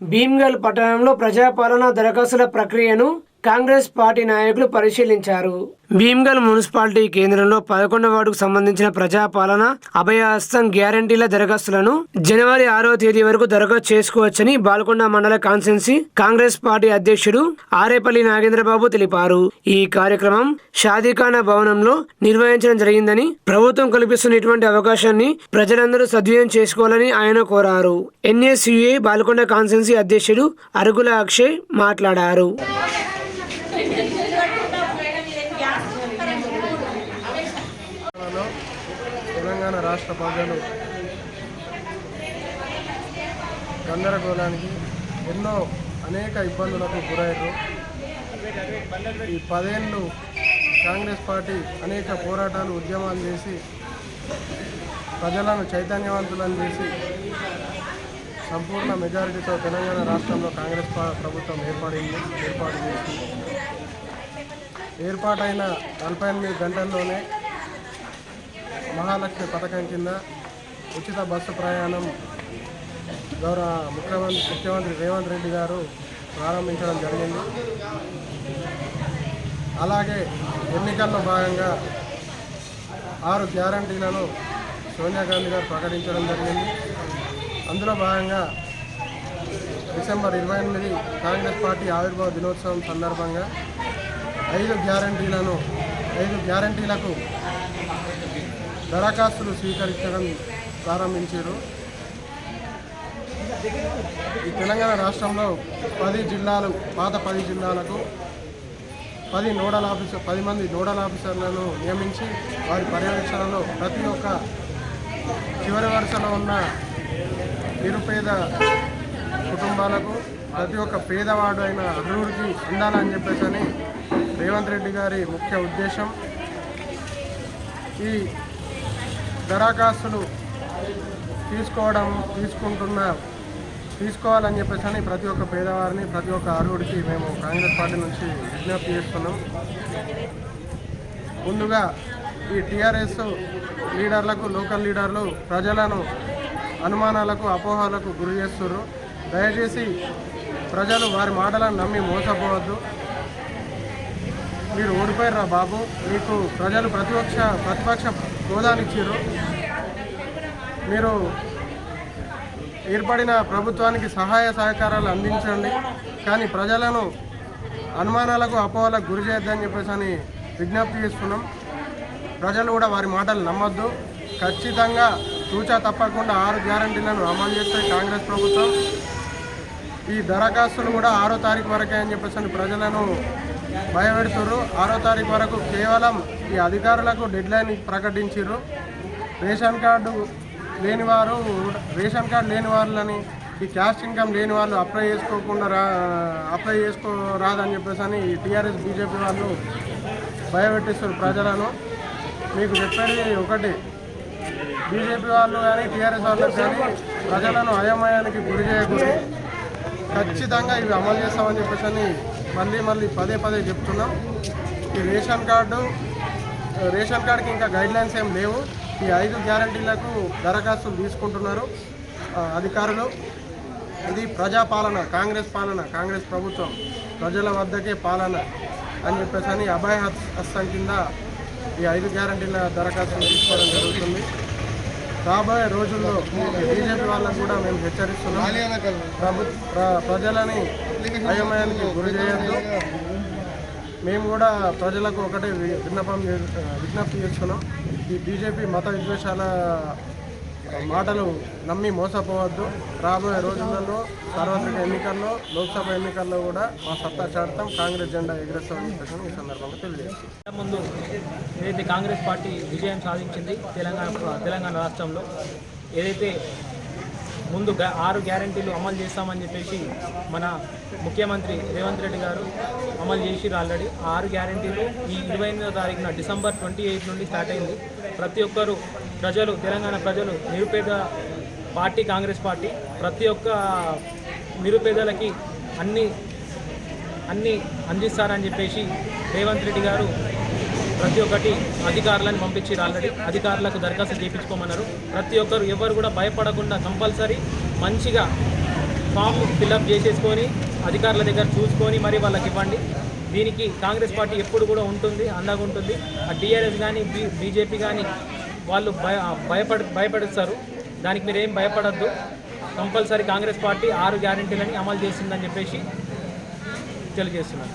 భీమ్గల్ పట్టణంలో ప్రజాపాలన దరఖాస్తుల ప్రక్రియను కాంగ్రెస్ పార్టీ నాయకులు పరిశీలించారు. భీమ్గల్ మున్సిపాలిటీ కేంద్రంలో పదకొండు వార్డుకు సంబంధించిన ప్రజాపాలన అభయహస్తం గ్యారంటీల దరఖాస్తులను జనవరి ఆరో తేదీ వరకు దరఖాస్తు చేసుకోవచ్చని బాల్కొండ మండల కాన్సెన్సీ కాంగ్రెస్ పార్టీ అధ్యక్షుడు ఆరేపల్లి నాగేంద్రబాబు తెలిపారు. ఈ కార్యక్రమం షాదీఖానా భవనంలో నిర్వహించడం జరిగిందని ప్రభుత్వం కల్పిస్తున్న ఇటువంటి అవకాశాన్ని ప్రజలందరూ సద్వినియోగం చేసుకోవాలని ఆయన కోరారు. ఎన్ఎస్యుఏ బాల్కొండ కాన్సెన్సీ అధ్యక్షుడు అరుగుల అక్షయ్ మాట్లాడారు. తెలంగాణ రాష్ట్ర ప్రజలు గందరగోళానికి ఎన్నో అనేక ఇబ్బందులకు గురయ్యారు. ఈ పదేళ్ళు కాంగ్రెస్ పార్టీ అనేక పోరాటాలు ఉద్యమాలు చేసి ప్రజలను చైతన్యవంతులను చేసి సంపూర్ణ మెజారిటీతో తెలంగాణ రాష్ట్రంలో కాంగ్రెస్ ప్రభుత్వం ఏర్పడింది ఏర్పాటు చేసింది. ఏర్పాటైన నలభై ఎనిమిది గంటల్లోనే మహాలక్ష్మి పథకం కింద ఉచిత బస్సు ప్రయాణం గౌరవ ముఖ్యమంత్రి ముఖ్యమంత్రి రేవంత్ రెడ్డి గారు ప్రారంభించడం జరిగింది. అలాగే ఎన్నికల్లో భాగంగా ఆరు గ్యారంటీలను సోనియా గాంధీ గారు ప్రకటించడం జరిగింది. అందులో భాగంగా డిసెంబర్ ఇరవై ఎనిమిది కాంగ్రెస్ పార్టీ ఆవిర్భావ దినోత్సవం సందర్భంగా ఐదు గ్యారంటీలను ఐదు గ్యారంటీలకు దరఖాస్తులు స్వీకరించడం ప్రారంభించారు. ఈ తెలంగాణ రాష్ట్రంలో పది జిల్లాలు పాత పది జిల్లాలకు పది నోడల్ ఆఫీసర్ పది మంది నోడల్ ఆఫీసర్లను నియమించి వారి పర్యవేక్షణలో ప్రతి ఒక్క చివరి వరుసలో ఉన్న నిరుపేద కుటుంబాలకు ప్రతి ఒక్క పేదవాడు అయిన అభివృద్ధి ఉండాలని చెప్పేసి అని రేవంత్ రెడ్డి గారి ముఖ్య ఉద్దేశం. ఈ దరఖాస్తులు తీసుకోవడం తీసుకుంటున్న తీసుకోవాలని చెప్పేసి ప్రతి ఒక్క పేదవారిని ప్రతి ఒక్క అర్హుడికి మేము కాంగ్రెస్ పార్టీ నుంచి విజ్ఞప్తి చేస్తున్నాం. ముందుగా ఈ టీఆర్ఎస్ లీడర్లకు లోకల్ లీడర్లు ప్రజలను అనుమానాలకు అపోహలకు గురి చేస్తున్నారు దయచేసి ప్రజలు వారి మాటలను నమ్మి మోసపోవద్దు. మీరు ఓడిపోయారా బాబు. మీకు ప్రజలు ప్రతిపక్ష ప్రతిపక్ష హోదాని ఇచ్చారు మీరు ఏర్పడిన ప్రభుత్వానికి సహాయ సహకారాలు అందించండి. కానీ ప్రజలను అనుమానాలకు అపోహలకు గురి చేయొద్దని చెప్పేసి అని విజ్ఞప్తి చేస్తున్నాం. ప్రజలు కూడా వారి మాటలు నమ్మొద్దు. ఖచ్చితంగా తూచా తప్పకుండా ఆరు గ్యారంటీలను అమలు చేస్తే కాంగ్రెస్ ప్రభుత్వం. ఈ దరఖాస్తులు కూడా ఆరో తారీఖు వరకే అని చెప్పేసి అని ప్రజలను భయపెడుతుర్రు. ఆరో తారీఖు వరకు కేవలం ఈ అధికారులకు డెడ్లైన్ ప్రకటించారు రేషన్ కార్డు లేని వారు రేషన్ కార్డు లేని వాళ్ళని ఈ క్యాస్ట్ ఇన్కమ్ లేని వాళ్ళు అప్లై చేసుకోకుండా రా అప్లై చేసుకో రాదని చెప్పేసి అని ఈ టీఆర్ఎస్ బీజేపీ వాళ్ళు భయపెట్టిస్తారు ప్రజలను. మీకు చెప్పేది ఒకటి. బీజేపీ వాళ్ళు కానీ టీఆర్ఎస్ వాళ్ళు కానీ ప్రజలను అయోమయానికి గురి చేయకూడదు. ఖచ్చితంగా ఇవి అమలు చేస్తామని చెప్పేసి అని మళ్ళీ మళ్ళీ పదే పదే చెప్తున్నాం. ఈ రేషన్ కార్డు రేషన్ కార్డుకి ఇంకా గైడ్ లైన్స్ ఏం లేవు. ఈ ఐదు గ్యారంటీలకు దరఖాస్తులు తీసుకుంటున్నారు అధికారులు. ఇది ప్రజాపాలన కాంగ్రెస్ పాలన కాంగ్రెస్ ప్రభుత్వం ప్రజల వద్దకే పాలన అని చెప్పేసి అని అభయ హస్తం కింద ఈ ఐదు గ్యారంటీల దరఖాస్తులు తీసుకోవడం జరుగుతుంది. రాబోయే రోజుల్లో బీజేపీ వాళ్ళకు కూడా మేము హెచ్చరిస్తున్నాం. ప్రభు ప్ర- ప్రజలని అయోమయానికి గురి చేయొద్దు. మేము కూడా ప్రజలకు ఒకటే వి- విన్నపం విజ్ఞప్తి చేస్తున్నాం. ఈ బీజేపీ మత విద్వేషాల మాటలు నమ్మి మోసపోవద్దు. రాబోయే రోజులలో సార్వత్రిక ఎన్నికల్లో లోక్సభ ఎన్నికల్లో కూడా మా సత్తా చాటుతాం. కాంగ్రెస్ జెండా ఎగురేస్తామని చెప్పేసి ఈ సందర్భంగా తెలియజేస్తాం ముందు ఏదైతే కాంగ్రెస్ పార్టీ విజయం సాధించింది తెలంగాణ తెలంగాణ రాష్ట్రంలో ఏదైతే ముందు గ్యా- ఆరు గ్యారంటీలు అమలు చేస్తామని చెప్పేసి మన ముఖ్యమంత్రి రేవంత్ రెడ్డి గారు అమలు చేసిరు ఆల్రెడీ. ఆరు గ్యారంటీలు ఈ ఇరవై ఎనిమిదో తారీఖున డిసెంబర్ ట్వంటీ ఎయిట్ నుండి స్టార్ట్ అయింది. ప్రతి ఒక్కరూ ప్రజలు తెలంగాణ ప్రజలు నిరుపేద పార్టీ కాంగ్రెస్ పార్టీ ప్రతి ఒక్క నిరుపేదలకి అన్ని అన్ని అందిస్తారని చెప్పేసి రేవంత్ రెడ్డి గారు ప్రతి ఒక్కటి అధికారులను పంపించారు ఆల్రెడీ. అధికారులకు దరఖాస్తు చేయించుకోమన్నారు. ప్రతి ఒక్కరు ఎవరు కూడా భయపడకుండా కంపల్సరీ మంచిగా ఫామ్ ఫిల్అప్ చేసేసుకొని అధికారుల దగ్గర చూసుకొని మరి వాళ్ళకి ఇవ్వండి. దీనికి కాంగ్రెస్ పార్టీ ఎప్పుడు కూడా ఉంటుంది అండగా ఉంటుంది. ఆ టీఆర్ఎస్ కానీ బీ బీజేపీ కానీ వాళ్ళు భయ భయపడ భయపడుస్తారు. దానికి మీరు ఏం భయపడద్దు. కంపల్సరీ కాంగ్రెస్ పార్టీ ఆరు గ్యారంటీలని అమలు చేసిందని చెప్పేసి తెలియజేస్తున్నారు.